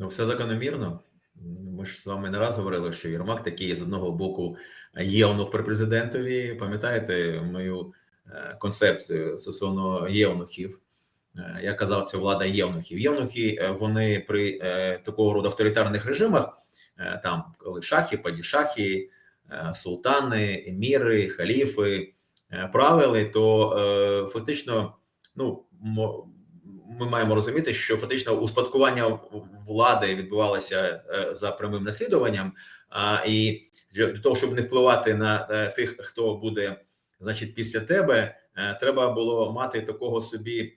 Ну, все закономірно. Ми ж з вами не раз говорили, що Єрмак такий з одного боку євнух при президентові. Пам'ятаєте мою е, концепцію стосовно євнухів? Е, Я казав, це влада євнухів. Євнухи е, вони при такого роду авторитарних режимах, там коли шахи, падішахи, султани, еміри, халіфи правили, то фактично, ну ми маємо розуміти, що фактично успадкування влади відбувалося е, за прямим наслідуванням, а і для того, щоб не впливати на е, тих, хто буде, значить, після тебе, е, треба було мати такого собі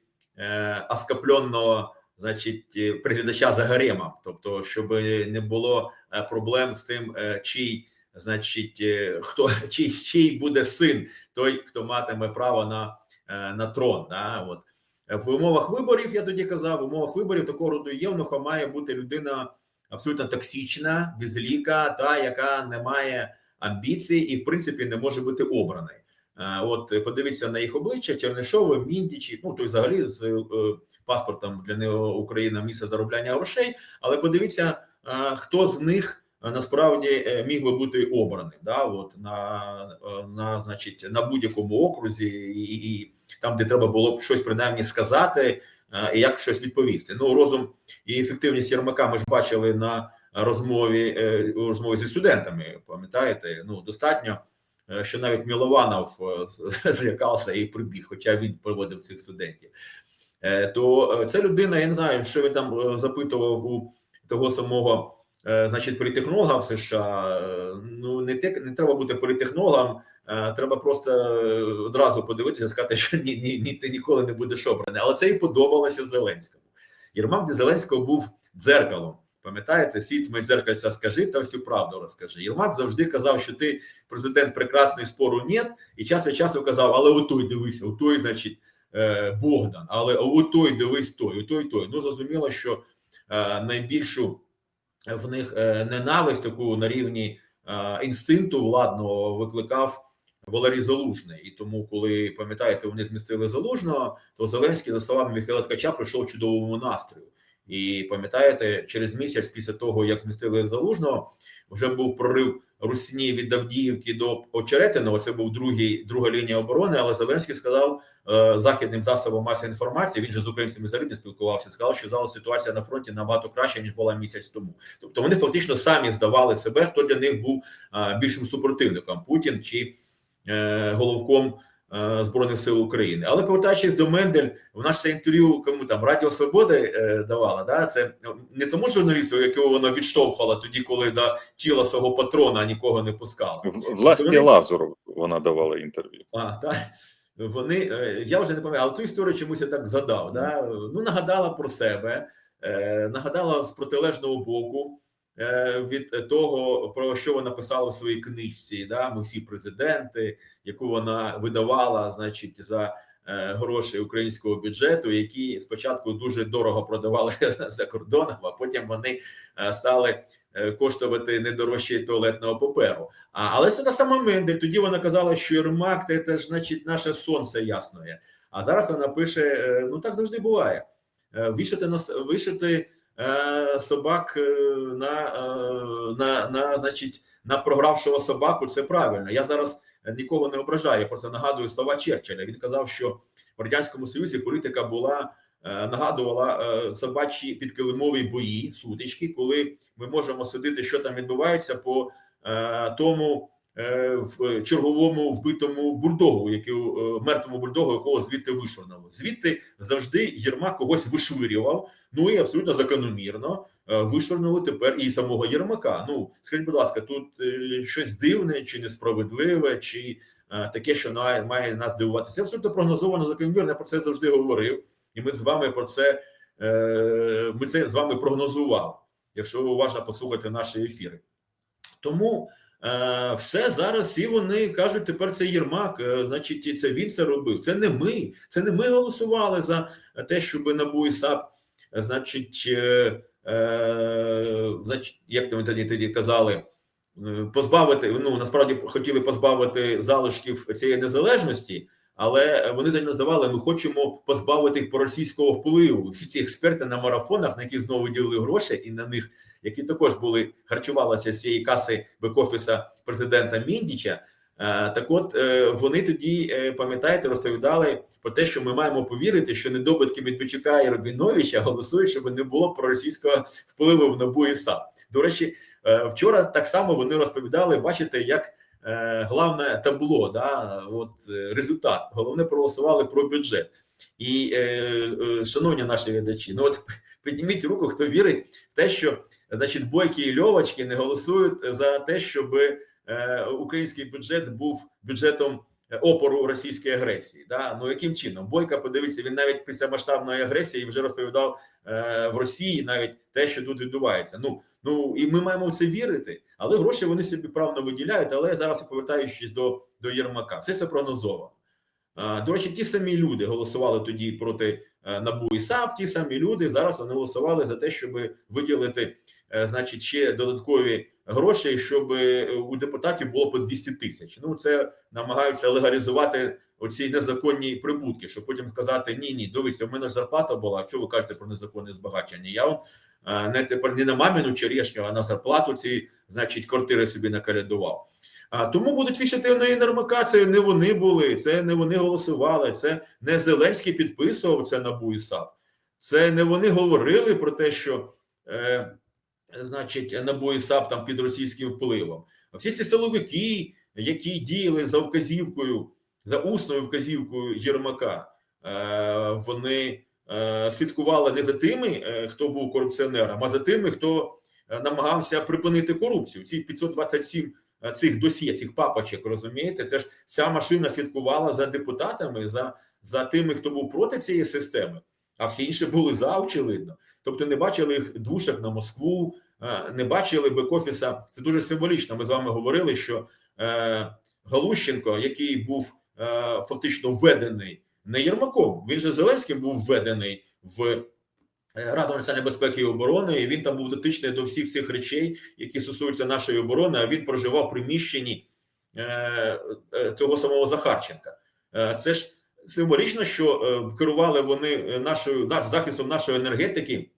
аскапльонного, значить, приглядача за гаремом, тобто, щоб не було проблем з тим, чий, значить, хто чий, чий буде син, той, хто матиме право на, на трон. Да? От. В умовах виборів, я тоді казав, в умовах виборів такого роду євнуха має бути людина абсолютно токсична, безліка, та яка не має амбіцій і, в принципі, не може бути обраний. Е, От е, подивіться на їх обличчя: Чернишови, Міндічі, ну той взагалі з е, паспортом для нього Україна місце заробляння грошей. Але подивіться, е, хто з них е, насправді е, міг би бути обраним, да, от на, е, на значить на будь-якому окрузі, і, і там, де треба було б щось принаймні сказати, е, і як щось відповісти. Ну розум і ефективність Єрмака ми ж бачили на розмові е, розмові зі студентами. Пам'ятаєте? Ну достатньо, е, що навіть Мілованов е, злякався і прибіг, хоча він проводив цих студентів. Е, То е, ця людина, я не знаю, що він там е, запитував у того самого. Е, Значить, політехнолога в США е, ну не те, не треба бути політехнологом, е, треба просто одразу подивитися, сказати, що ні, ні, ні, ти ніколи не будеш обраний. Але це і подобалося Зеленському. Єрмак для Зеленського був дзеркалом. Пам'ятаєте, світ ми дзеркальця скажи та всю правду розкажи. Єрмак завжди казав, що ти президент прекрасний спору нет, і час від часу казав, але отой дивися, отой, значить, Богдан, але отой дивись той, отой той. Ну зрозуміло, що найбільшу в них е, ненависть таку на рівні е, інстинкту владного викликав Валерій Залужний. І тому, коли пам'ятаєте, вони змістили залужного, то Зеленський за словами Михайла Ткача прийшов чудовому настрою. І пам'ятаєте, через місяць після того, як змістили залужного, вже був прорив Русні від Авдіївки до Очеретиного. Це був другий друга лінія оборони. Але Зеленський сказав е, західним засобам масової інформації. Він же з українцями взагалі спілкувався. Сказав, що зараз ситуація на фронті набагато краще ніж була місяць тому. Тобто вони фактично самі здавали себе, хто для них був е, більшим супротивником Путін чи е, головком збройних сил України. Але повертаючись до Мендель, в наше інтерв'ю кому там Радіо Свободи е, давала. Да, це не тому журналісту, якого вона відштовхувала тоді, коли до тіла свого патрона нікого не пускала. Власті Вони- Лазуру вона давала інтерв'ю. А, так. Вони, е, я вже не пам'ятаю, але ту історію чомусь я так згадав. Да? Ну, нагадала про себе, е, нагадала з протилежного боку е, від того, про що вона писала в своїй книжці. Да? Ми всі президенти, яку вона видавала, значить, за е, гроші українського бюджету, які спочатку дуже дорого продавали за кордоном, а потім вони е, стали е, коштувати не дорожче туалетного паперу. А, але це та сама Мендель. Тоді вона казала, що Єрмак це, ж значить наше сонце ясне. А зараз вона пише: е, ну так завжди буває. Е, Вішати на с- вишити е, собак е, на, е, на, на, значить, на програвшого собаку. Це правильно. Я зараз нікого не ображаю. Я просто нагадую слова Черчилля. Він казав, що в радянському союзі політика була. е, Нагадувала е, собачі підкилимові бої, сутички, коли ми можемо судити, що там відбувається по е, тому е, в черговому вбитому бульдогу, який е, мертвому бульдогу, якого звідти вишвирнули. Звідти завжди Єрмак когось вишвирював. Ну і абсолютно закономірно е, вишвирнули тепер і самого Єрмака. Ну скажіть, будь ласка, тут е, щось дивне чи несправедливе, чи е, таке, що має нас дивуватися. Абсолютно прогнозовано закономірно. Я про це завжди говорив, і ми з вами про це е, ми це з вами прогнозували. Якщо ви уважно послухати наші ефіри. Тому е, все зараз всі вони кажуть, тепер це Єрмак, е, значить, це він це робив. Це не ми. Це не ми голосували за те, щоб НАБУ і САП, е, значить, е, е, як то ми тоді тоді казали, е, позбавити. Ну насправді хотіли позбавити залишків цієї незалежності. Але вони тоді називали: ми хочемо позбавити їх проросійського впливу. Всі ці експерти на марафонах, на які знову ділили гроші, і на них, які також були харчувалися з цієї каси бек-офіса президента Міндіча. Е, Так, от е, вони тоді е, пам'ятаєте, розповідали про те, що ми маємо повірити, що недобитки Медведчука і Рабіновича голосують, щоб не було проросійського впливу в НАБУ і САП. До речі, вчора так само вони розповідали. Бачите, як головне табло, да, от результат. Головне проголосували про бюджет. І, шановні наші глядачі, ну от підніміть руку, хто вірить в те, що значить бойки і льовочки не голосують за те, щоб е, український бюджет був бюджетом опору російської агресії. Да? Ну яким чином? Бойка, подивіться, він навіть після масштабної агресії вже розповідав е, в Росії навіть те, що тут відбувається. Ну ну і ми маємо в це вірити, але гроші вони собі правно виділяють. Але зараз повертаючись до, до Єрмака, все це прогнозовано. Е, До речі, ті самі люди голосували тоді проти е, НАБУ і САП. Ті самі люди зараз вони голосували за те, щоб виділити, е, значить, ще додаткові гроші, щоб е, у депутатів було по 200 тисяч. Ну це намагаються легалізувати оці незаконні прибутки, щоб потім сказати: ні, ні, дивіться, в мене ж зарплата була. Що ви кажете про незаконне збагачення? Я вам е, не тепер не на маміну черешню, а на зарплату ці, значить, квартири собі накорядував. А тому будуть вішати на Єрмака. Це не вони були, це не вони голосували. Це не Зеленський підписував це НАБУ і САП. Це не вони говорили про те, що, е, значить, НАБУ і САП там під російським впливом. А всі ці силовики, які діяли за вказівкою, за усною вказівкою Єрмака, е, вони е, слідкували не за тими, е, хто був корупціонером, а за тими, хто е, намагався припинити корупцію. Ці 527 е, цих досьє, цих папочок, розумієте, це ж вся машина слідкувала за депутатами, за, за тими, хто був проти цієї системи, а всі інші були за, очевидно. Тобто не бачили їх двушок на Москву, е, не бачили бек-офіса. Це дуже символічно. Ми з вами говорили, що е, Галущенко, який був е, фактично введений не Єрмаком, він же Зеленським був введений в е, Раду національної безпеки і оборони, і він там був дотичний до всіх цих речей, які стосуються нашої оборони. А він проживав в приміщенні е, е, цього самого Захарченка. Це ж символічно, що керували вони нашою наш захистом нашої енергетики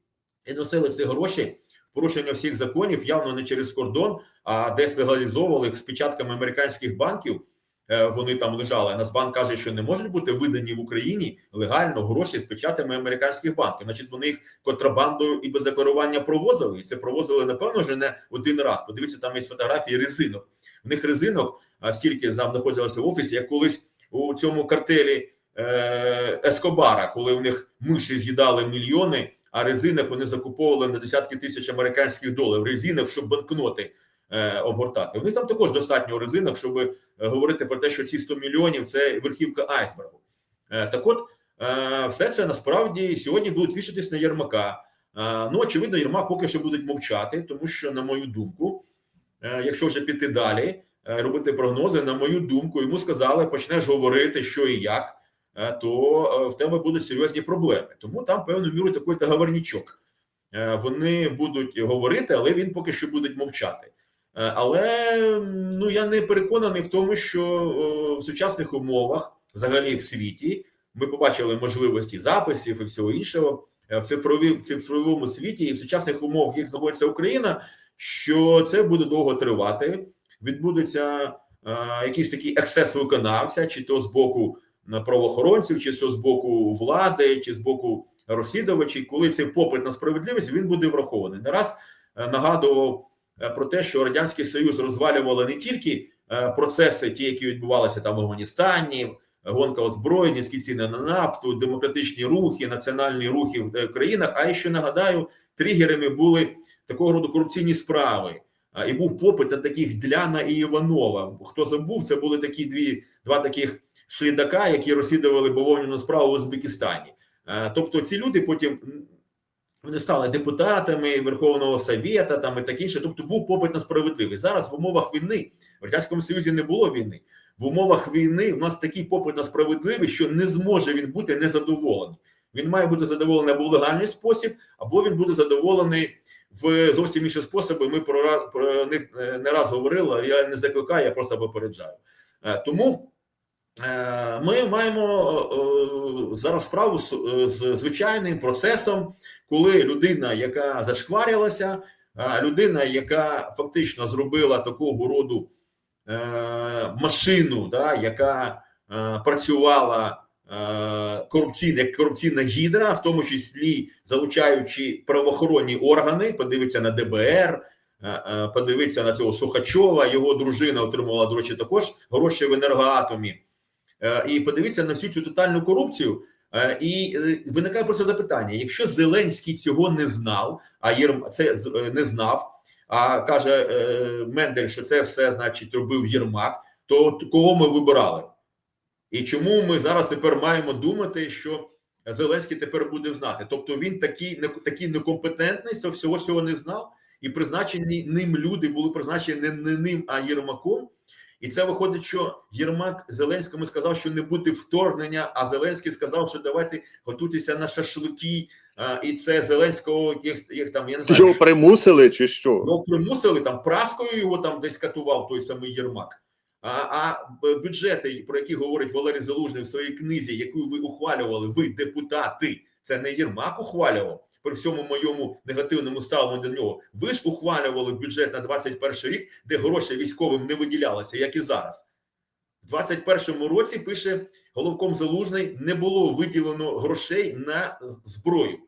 і носили ці гроші порушення всіх законів, явно не через кордон, а десь легалізовували їх з печатками американських банків. Е, Вони там лежали. Нацбанк каже, що не можуть бути видані в Україні легально гроші з печатами американських банків. Значить, вони їх контрабандою і без декларування провозили. І це провозили напевно вже не один раз. Подивіться, там є фотографії резинок. В них резинок а стільки там знаходилося в офісі, як колись у цьому картелі е, Ескобара, коли в них миші з'їдали мільйони, а резинок вони закуповували на десятки тисяч американських доларів. Резинок, щоб банкноти обгортати. В них там також достатньо резинок, щоб е, говорити про те, що ці 100 мільйонів це верхівка айсбергу. Е, так от, е, все це насправді сьогодні будуть вішатись на Єрмака. Е, ну, очевидно, Єрмак поки що будуть мовчати, тому що, на мою думку, е, якщо вже піти далі, е, робити прогнози, на мою думку, йому сказали, почнеш говорити, що і як, е, то е, в тебе будуть серйозні проблеми. Тому там певною мірою такий договорнічок. Е, Вони будуть говорити, але він поки що буде мовчати. Е, Але ну я не переконаний в тому, що е, в сучасних умовах, взагалі в світі, ми побачили можливості записів і всього іншого е, в цифровому світі і в сучасних умовах, як знаходиться Україна, що це буде довго тривати. Відбудеться якийсь такий ексцес виконавця, чи то з боку правоохоронців, чи то з боку влади, чи з боку розслідувачів, коли цей попит на справедливість він буде врахований. Не раз нагадував про те, що радянський союз розвалювали не тільки е, процеси, ті, які відбувалися там в Афганістані, гонка озброєння, низькі ціни на нафту, демократичні рухи, національні рухи в е, країнах. А ще нагадаю, тригерами були такого роду корупційні справи. І був попит на таких Дляна і Іванова. Хто забув, це були такі дві два таких слідака, які розслідували бавовняну справу в Узбекистані. Е, Тобто ці люди потім вони стали депутатами Верховного Совєта там і таке інше. Тобто був попит на справедливість. Зараз в умовах війни в радянському союзі не було війни. В умовах війни у нас такий попит на справедливість, що не зможе він бути незадоволений. Він має бути задоволений або в легальний спосіб, або він буде задоволений в зовсім інші способи. Ми про, про них е, не раз говорили. Я не закликаю, я просто попереджаю. Е, Тому Е, Ми маємо зараз справу з звичайним процесом, коли людина, яка зашкварилася, людина, яка фактично зробила такого роду е, машину, да, яка е, працювала е, корупційна, корупційна гідра, в тому числі залучаючи правоохоронні органи, подивиться на ДБР. Подивиться на цього Сухачова, його дружина отримувала, до речі, також гроші в енергоатомі. І подивіться на всю цю тотальну корупцію. Е, І е, виникає просто запитання: якщо Зеленський цього не знав, а Єрм це е, не знав, а каже Мендель, що це все значить робив Єрмак, то кого ми вибирали? І чому ми зараз тепер маємо думати, що Зеленський тепер буде знати? Тобто він такий такий некомпетентний, всього всього не знав, і призначені ним люди були призначені не ним, а Єрмаком. І це виходить, що Єрмак Зеленському сказав, що не буде вторгнення. А Зеленський сказав, що давайте готуйтеся на шашлики. А, і це Зеленського їх, їх там я не знаю, Його примусили чи що? його примусили там праскою його там десь катував той самий Єрмак. А, а бюджети, про які говорить Валерій Залужний в своїй книзі, яку ви ухвалювали, ви депутати, це не Єрмак ухвалював при всьому моєму негативному ставленню до нього. Ви ж ухвалювали бюджет на 21 рік, де гроші військовим не виділялися, як і зараз. В 21-му році пише головком Залужний: не було виділено грошей на зброю.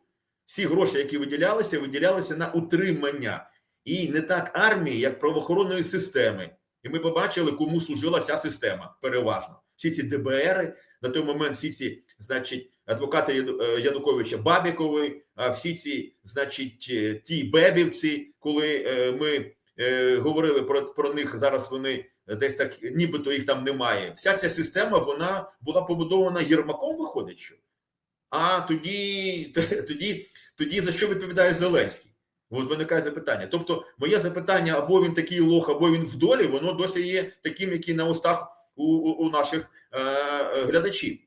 Всі гроші, які виділялися, виділялися на утримання і не так армії, як правоохоронної системи. І ми побачили, кому служила ця система переважно. Всі ці ДБРи на той момент, всі ці, значить, адвокати е, Януковича Бабікови, а всі ці, значить, е, ті бебівці, коли е, ми говорили про, про них, зараз вони десь так, нібито їх там немає. Вся ця система вона була побудована Єрмаком, виходить, що. А тоді, тоді, тоді за що відповідає Зеленський? От виникає запитання. Тобто, моє запитання, або він такий лох, або він в долі, воно досі є таким, який на устах у, у, наших е, глядачів.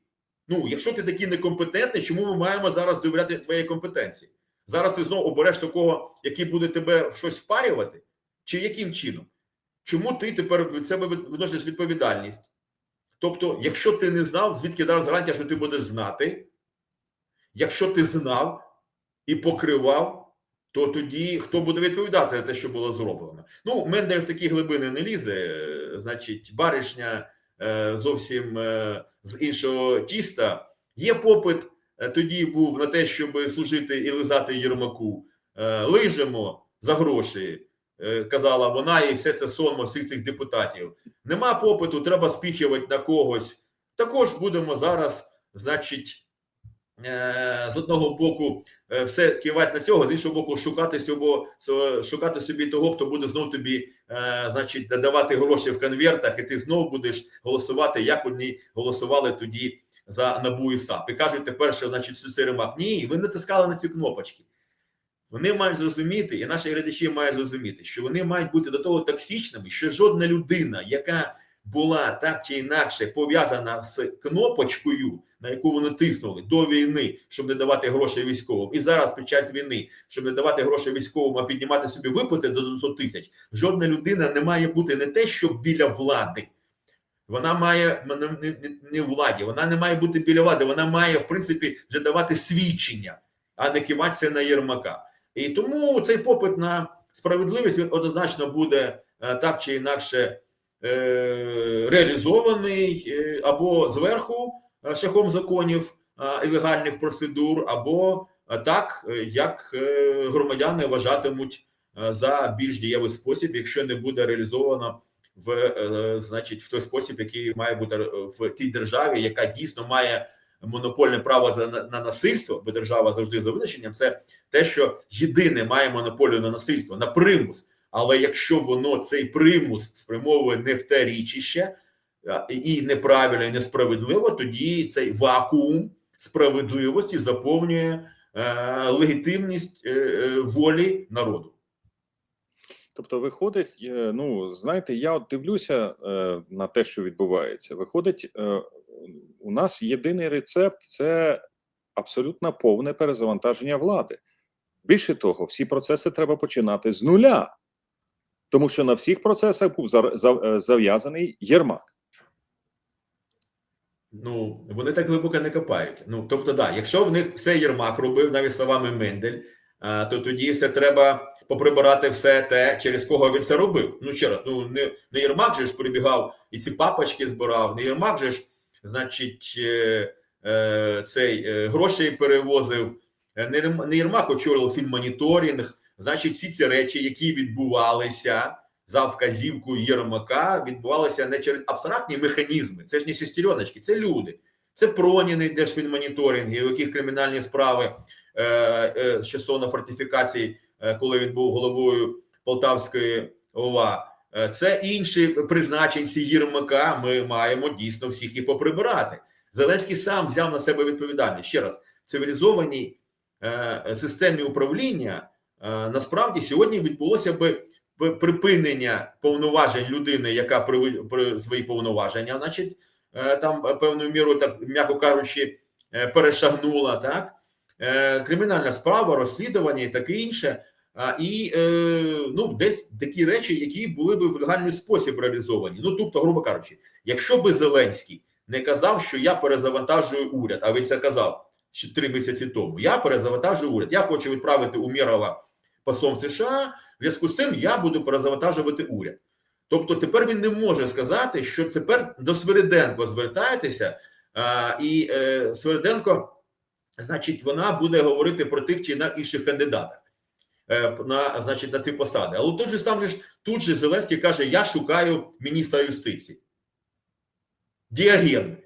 Ну, якщо ти такий некомпетентний, чому ми маємо зараз довіряти твоїй компетенції? Зараз ти знову обереш такого, який буде тебе в щось впарювати? Чи яким чином? Чому ти тепер від себе відносиш відповідальність? Тобто, якщо ти не знав, звідки зараз гарантія, що ти будеш знати? Якщо ти знав і покривав, то тоді хто буде відповідати за те, що було зроблено? Ну, Мендель в такі глибини не лізе. Значить, баришня зовсім е, з іншого тіста. Є попит е, тоді був на те, щоб служити і лизати Єрмаку. Е, Лижемо за гроші, е, казала вона, і все це сонмо всіх цих депутатів. Нема попиту, треба спіхувати на когось. Також будемо зараз, значить, е, з одного боку е, все кивати на цього, з іншого боку, шукати собі, шукати собі того, хто буде знов тобі, е, значить, давати гроші в конвертах, і ти знову будеш голосувати, як одні голосували тоді за НАБУ і САП. І кажуть тепер, що значить ремак. Ні, ви натискали на ці кнопочки. Вони мають зрозуміти, і наші глядачі мають зрозуміти, що вони мають бути до того токсичними, що жодна людина, яка була так чи інакше пов'язана з кнопочкою, на яку вони тиснули до війни, щоб не давати гроші військовим, і зараз під час війни, щоб не давати гроші військовим, а піднімати собі виплати до 200 тисяч. Жодна людина не має бути не те, що біля влади. Вона має не, не, владі, вона не має бути біля влади, вона має, в принципі, вже давати свідчення, а не киватися на Єрмака. І тому цей попит на справедливість однозначно буде е, так чи інакше реалізований е, або зверху е, шляхом законів е, і легальних процедур, або е, так, е, як е, громадяни вважатимуть е, за більш дієвий спосіб, якщо не буде реалізовано в е, значить в той спосіб, який має бути е, в тій державі, яка дійсно має монопольне право на насильство, бо держава завжди за визначенням, це те, що єдине має монополію на насильство, на примус. Але якщо воно цей примус спрямовує не в те річище і неправильно, і несправедливо, тоді цей вакуум справедливості заповнює е, легітимність е, е, волі народу. Тобто, виходить, е, ну знаєте, я от дивлюся е, на те, що відбувається. Виходить, е, у нас єдиний рецепт це абсолютно повне перезавантаження влади. Більше того, всі процеси треба починати з нуля, тому що на всіх процесах був е, зав'язаний Єрмак. Ну, вони так глибоко не копають. Ну, тобто, да, якщо в них все Єрмак робив, навіть словами Мендель, а, то тоді все треба поприбирати все те, через кого він це робив. Ну, ще раз, ну не, не Єрмак же ж прибігав і ці папочки збирав, не Єрмак же ж, значить, е, е, цей е, гроші перевозив, е, не, Єрм- не Єрмак очолював фінмоніторинг, значить, всі ці речі, які відбувалися за вказівкою Єрмака, відбувалися не через абстрактні механізми. Це ж не шестереночки, це люди. Це Проніни держфінмоніторинги, у яких кримінальні справи е, е, стосовно фортифікацій, е, коли він був головою Полтавської ОВА. Е, Це інші призначенці Єрмака. Ми маємо дійсно всіх і поприбирати. Зеленський сам взяв на себе відповідальність. Ще раз, в цивілізованій е, системі управління насправді сьогодні відбулося би припинення повноважень людини, яка при, свої повноваження, значить, е, там е, певною мірою, так м'яко кажучи, е, перешагнула так. Е, Кримінальна справа, розслідування і таке інше. І е, ну, десь такі речі, які були б в легальний спосіб реалізовані. Ну, тобто, грубо кажучи, якщо би Зеленський не казав, що я перезавантажую уряд, а він це казав ще три місяці тому. Я перезавантажую уряд. Я хочу відправити Умєрова послом США. В зв'язку з цим я буду перезавантажувати уряд. Тобто, тепер він не може сказати, що тепер до Свириденко звертаєтеся, і е, Свириденко, значить, вона буде говорити про тих чи на інших кандидатах. е, На, значить, на ці посади. Але тут же сам же тут же Зеленський каже: Я шукаю міністра юстиції. Діаген.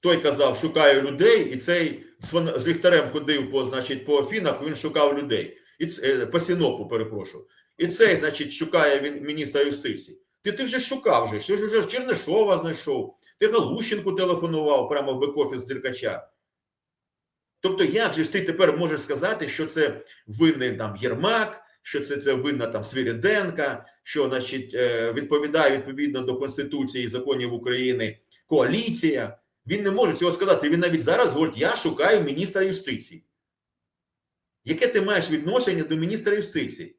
Той казав, шукаю людей, і цей з, ліхтарем ходив по, значить, по Афінах, він шукав людей. І ц- е, по Сінопу, перепрошую. І цей, значить, шукає він міністра юстиції. Ти, ти вже шукав же, ти вже Чернишова знайшов, ти Галущенку телефонував прямо в бек-офіс Деркача. Тобто, як же ж ти тепер можеш сказати, що це винний там Єрмак, що це, це винна там Свириденка, що значить, е, відповідає відповідно до Конституції і законів України коаліція. Він не може цього сказати. Він навіть зараз говорить: я шукаю міністра юстиції. Яке ти маєш відношення до міністра юстиції?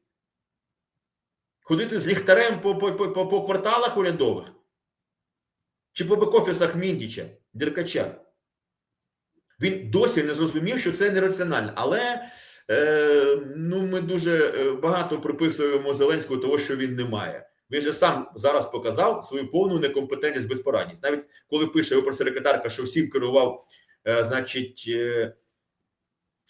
Ходити з ліхтарем по, по, по, по, кварталах урядових? Чи по бек-офісах Міндіча, Деркача? Він досі не зрозумів, що це нераціонально. Але е, ну, ми дуже е, багато приписуємо Зеленському того, що він не має. Він же сам зараз показав свою повну некомпетентність, безпорадність. Навіть коли пише його прес-секретарка, що всім керував, е, значить, е,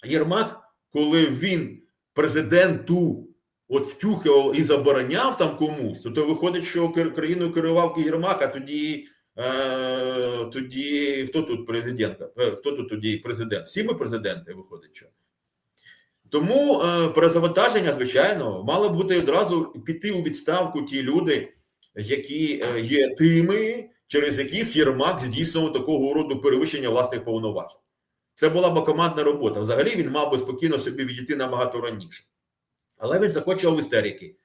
Єрмак, коли він президенту от втюхав і забороняв там комусь, то, то виходить, що країною керував Єрмак, а тоді, е, тоді хто тут президент? Е, Хто тут тоді президент? Всі ми президенти, виходить, що. Тому е, перезавантаження, звичайно, мало бути одразу піти у відставку ті люди, які е, є тими, через яких Єрмак здійснював такого роду перевищення власних повноважень. Це була б командна робота. Взагалі він мав би спокійно собі відійти набагато раніше. Але він закочував істерики.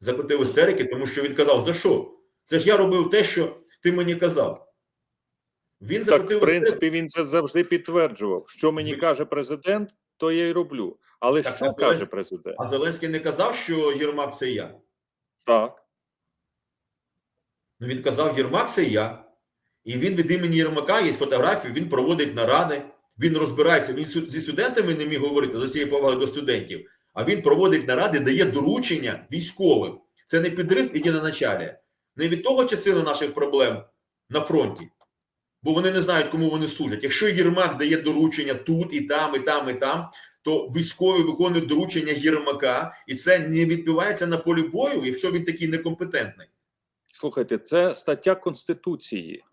Закотив істерики, тому що він казав: за що? Це ж я робив те, що ти мені казав. Він Так, в принципі, він це завжди підтверджував. Що мені Ви- каже президент, то я й роблю. Але Так, що а каже президент? А Зеленський не казав, що Єрмак це я. Так. Ну він казав, Єрмак це я. І він від імені Єрмака є фотографії, він проводить наради, він розбирається. Він зі студентами не міг говорити за цією повагою до студентів, а він проводить наради, дає доручення військовим. Це не підрив іде на началі. Не від того частини наших проблем на фронті, бо вони не знають, кому вони служать. Якщо Єрмак дає доручення тут, і там, і там, і там, то військові виконують доручення Єрмака, і це не відбувається на полі бою, якщо він такий некомпетентний. Слухайте, це стаття Конституції.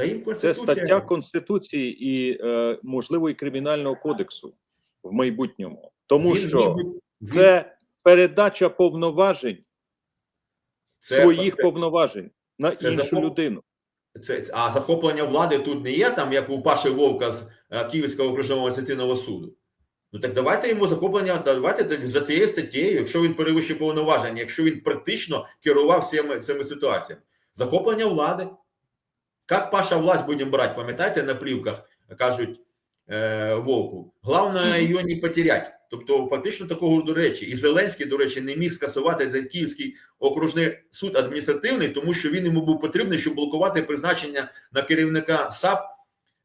Та їм Це стаття Конституції і, е, можливо, і Кримінального кодексу в майбутньому. Тому Він що він- це передача повноважень, це- своїх повноважень на це іншу закон- людину. це, а захоплення влади тут не є, там як у Паші Вовка з е, Київського окружного адміністративного суду. Ну так давайте йому захоплення, давайте за цією статтєю, якщо він перевищив повноваження, якщо він практично керував всіми цими ситуаціями. Захоплення влади. Як Паша власть будемо брати, пам'ятаєте, на плівках кажуть е, Вовку. Головне її не потерять. Тобто, фактично такого до речі, і Зеленський, до речі, не міг скасувати Київський окружний суд адміністративний, тому що він йому був потрібний, щоб блокувати призначення на керівника САП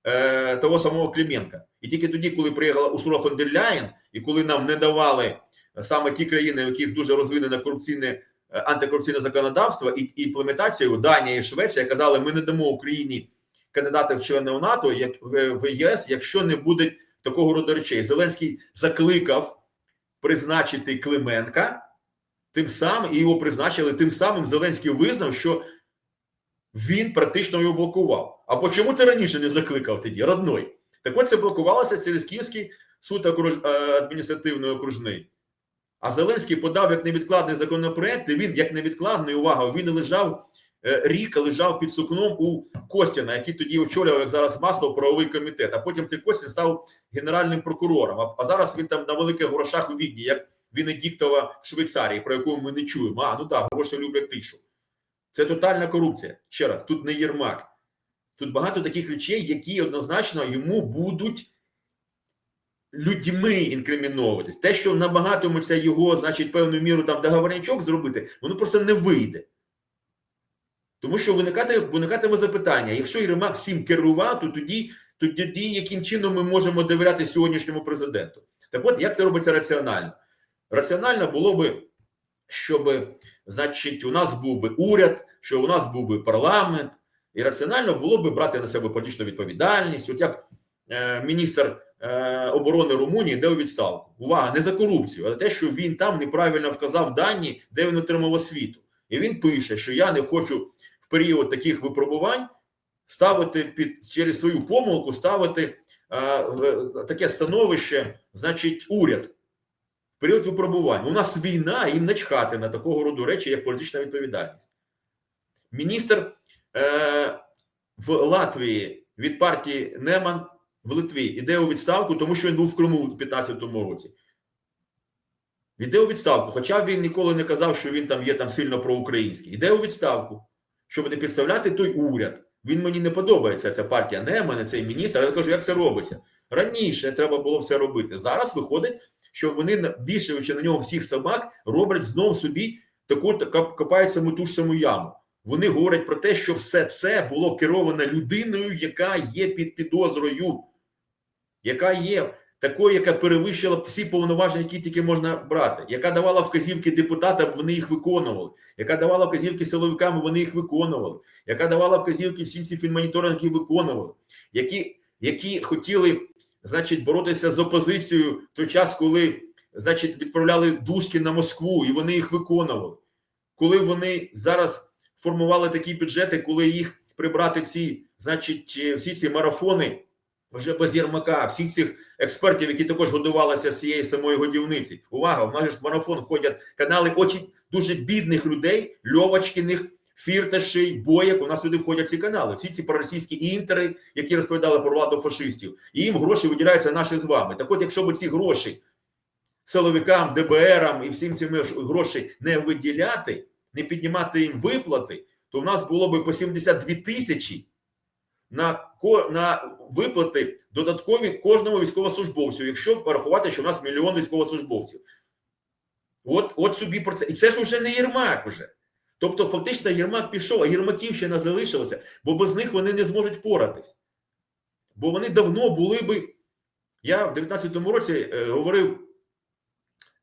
е, того самого Клименка. І тільки тоді, коли приїхала Урсула фон дер Ляєн, і коли нам не давали саме ті країни, в яких дуже розвинене корупційне е, антикорупційне законодавство і, імплементацію Данія і Швеція казали, ми не дамо Україні кандидати в члени НАТО, як в в ЄС, якщо не буде такого роду речей. Зеленський закликав призначити Клименка, тим самим і його призначили. Тим самим Зеленський визнав, що він практично його блокував. А по чому ти раніше не закликав тоді? Родной. Так от це блокувалося через Київський суд е, окружний. А Зеленський подав як невідкладний законопроект, і він як невідкладний увага, він лежав е, рік, лежав під сукном у Костяна, який тоді очолював, як зараз масово правовий комітет. А потім цей Костян став генеральним прокурором. А, зараз він там на великих грошах у Відні, як Венедіктова в Швейцарії, про яку ми не чуємо. А, ну так, гроші люблять тишу. Це тотальна корупція. Ще раз, тут не Єрмак. Тут багато таких речей, які однозначно йому будуть людьми інкриміновуватись. Те, що набагатиметься його, значить, певну міру там договорнячок зробити, воно просто не вийде. Тому що виникати, виникатиме запитання: якщо Єрмак всім керував, то тоді, то тоді яким чином ми можемо довіряти сьогоднішньому президенту? Так от, як це робиться раціонально? Раціонально було би, щоб, значить, у нас був би уряд, що у нас був би парламент, і раціонально було би брати на себе політичну відповідальність. От як міністр е, оборони Румунії йде у відставку. Увага, не за корупцію, але те, що він там неправильно вказав дані, де він отримав освіту. І він пише, що я не хочу в період таких випробувань ставити під через свою помилку, ставити е, таке становище, значить, уряд. Період випробувань. У нас війна, їм начхати на такого роду речі, як політична відповідальність. Міністр е, в Латвії від партії Неман в Литві іде у відставку, тому що він був в Криму у 2015 році. Іде у відставку, хоча він ніколи не казав, що він там є там сильно проукраїнський. Іде у відставку, щоб не підставляти той уряд. Він мені не подобається, ця партія Немана, цей міністр. Я кажу, як це робиться? Раніше треба було все робити. Зараз виходить, що вони, вішаючи на нього всіх собак, роблять знов собі таку копають саму ту ж саму яму. Вони говорять про те, що все це було керовано людиною, яка є під підозрою, яка є такою, яка перевищила всі повноваження, які тільки можна брати, яка давала вказівки депутатам, вони їх виконували, яка давала вказівки силовикам, вони їх виконували, яка давала вказівки всім ці фінмоніторинги виконували, які, які хотіли, значить, боротися з опозицією в той час, коли, значить, відправляли дужки на Москву, і вони їх виконували. Коли вони зараз формували такі бюджети, коли їх прибрати ці, значить, всі ці марафони вже без Єрмака, всіх цих експертів, які також годувалися з цієї самої годівниці. Увага, в нас марафон ходять канали очень дуже бідних людей, Льовочкіних, Фірташей, Боєк. У нас туди входять ці канали. Всі ці проросійські інтери, які розповідали про владу фашистів, і їм гроші виділяються наші з вами. Так от, якщо б ці гроші силовикам, ДБРам і всім цим гроші не виділяти, не піднімати їм виплати, то в нас було би по 72 тисячі на, на виплати додаткові кожному військовослужбовцю, якщо порахувати, що у нас мільйон військовослужбовців. От, от собі про це. І це ж вже не Єрмак уже. Тобто, фактично, Єрмак пішов, а Єрмаківщина залишилася, бо без них вони не зможуть впоратись. Бо вони давно були би. Я в 19-му році е, говорив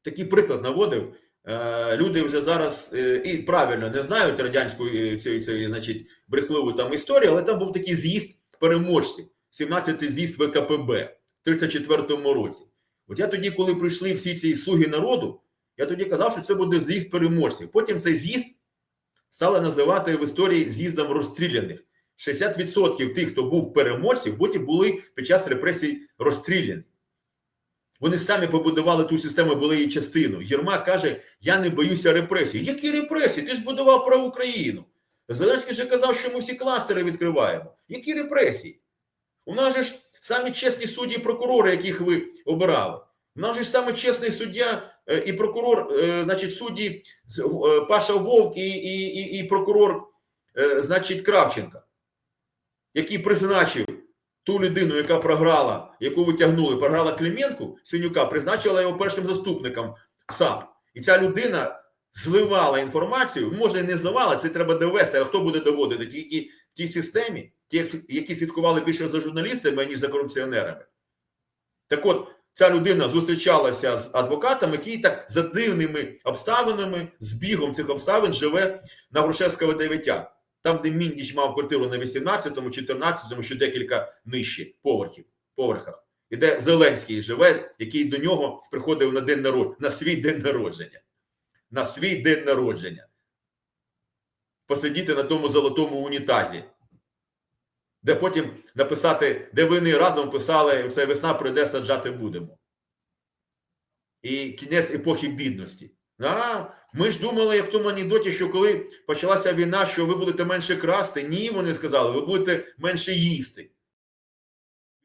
такий приклад наводив. Е, люди вже зараз е, і правильно не знають радянської цієї, цієї, значить, брехливої там історії, але там був такий з'їзд переможців, 17-й з'їзд ВКПБ в 34-му році. От я тоді, коли прийшли всі ці слуги народу, я тоді казав, що це буде з'їзд переможців. Потім цей з'їзд стали називати в історії з'їздом розстріляних. 60% тих, хто був переможців, потім були під час репресій розстріляні. Вони самі побудували ту систему, були її частиною. Єрмак каже: Я не боюся репресій. Які репресії? Ти ж будував про Україну. Зеленський же казав, що ми всі кластери відкриваємо. Які репресії? У нас же ж самі чесні судді і прокурори, яких ви обирали. У нас же ж саме чесний суддя е, і прокурор, е, значить, судді е, Паша Вовк і, і, і, і прокурор, значить, Кравченка, який призначив ту людину, яка програла, яку витягнули, програла Клименку, Синюка, призначила його першим заступником САП. І ця людина зливала інформацію, може і не зливала, це треба довести, але хто буде доводити? Тільки в тій системі, ті, які слідкували більше за журналістами, ніж за корупціонерами. Так от, ця людина зустрічалася з адвокатом, який так за дивними обставинами, збігом цих обставин живе на Грушевського 9. Там, де Міндіч мав квартиру на 18-му, 14-му, що декілька нижче поверхів, поверхах. І де Зеленський живе, який до нього приходив на день народження, на свій день народження. На свій день народження. Посидіти на тому золотому унітазі, де потім написати, де вони разом писали, це весна прийде, саджати будемо. І кінець епохи бідності. А, ми ж думали, як в тому анекдоті, що коли почалася війна, що ви будете менше красти. Ні, вони сказали, ви будете менше їсти.